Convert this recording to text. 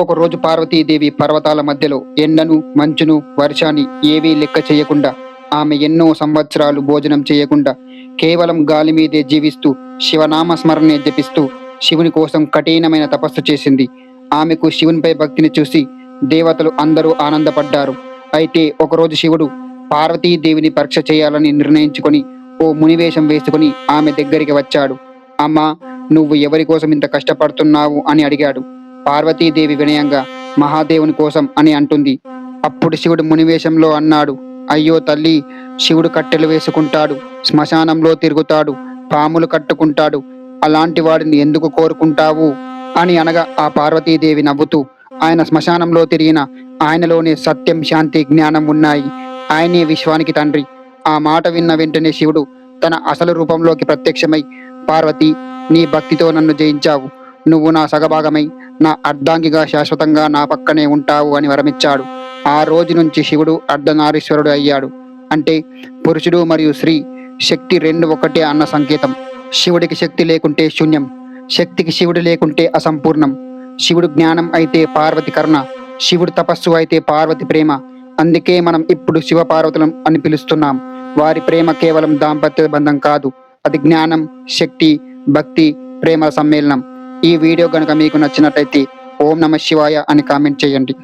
ఒకరోజు పార్వతీదేవి పర్వతాల మధ్యలో ఎండను మంచును వర్షాన్ని ఏవీ లెక్క చేయకుండా ఆమె ఎన్నో సంవత్సరాలు భోజనం చేయకుండా కేవలం గాలి మీదే జీవిస్తూ శివనామ స్మరణే జపిస్తూ శివుని కోసం కఠినమైన తపస్సు చేసింది. ఆమెకు శివునిపై భక్తిని చూసి దేవతలు అందరూ ఆనందపడ్డారు. అయితే ఒకరోజు శివుడు పార్వతీదేవిని పరీక్ష చేయాలని నిర్ణయించుకొని ఓ మునివేషం వేసుకుని ఆమె దగ్గరికి వచ్చాడు. అమ్మా నువ్వు ఎవరి కోసం ఇంత కష్టపడుతున్నావు? అని అడిగాడు. పార్వతీదేవి వినయంగా మహాదేవుని కోసం అని అంటుంది. అప్పుడు శివుడు మునివేషంలో అన్నాడు అయ్యో తల్లి శివుడు కట్టెలు వేసుకుంటాడు శ్మశానంలో తిరుగుతాడు పాములు కట్టుకుంటాడు అలాంటి వాడిని ఎందుకు కోరుకుంటావు? అని అనగా ఆ పార్వతీదేవి నవ్వుతూ ఆయన శ్మశానంలో తిరిగిన ఆయనలోనే సత్యం శాంతి జ్ఞానం ఉన్నాయి. ఆయనే విశ్వానికి తండ్రి. ఆ మాట విన్న వెంటనే శివుడు తన అసలు రూపంలోకి ప్రత్యక్షమై పార్వతి నీ భక్తితో నన్ను జయించావు. నువ్వు నా సగభాగమై నా అర్ధాంగిగా శాశ్వతంగా నా పక్కనే ఉంటావు అని వరమిచ్చాడు. ఆ రోజు నుంచి శివుడు అర్ధనారీశ్వరుడు అయ్యాడు. అంటే పురుషుడు మరియు స్త్రీ శక్తి రెండు ఒకటే అన్న సంకేతం. శివుడికి శక్తి లేకుంటే శూన్యం శక్తికి శివుడు లేకుంటే అసంపూర్ణం. శివుడు జ్ఞానం అయితే పార్వతి కరుణ శివుడు తపస్సు అయితే పార్వతి ప్రేమ. అందుకే మనం ఇప్పుడు శివ పార్వతులం అని పిలుస్తున్నాం. వారి ప్రేమ కేవలం దాంపత్య బంధం కాదు. అది జ్ఞానం శక్తి భక్తి ప్రేమ సమ్మేళనం. ఈ వీడియో కనుక మీకు నచ్చినట్లయితే ఓం నమ శివాయ అని కామెంట్ చేయండి.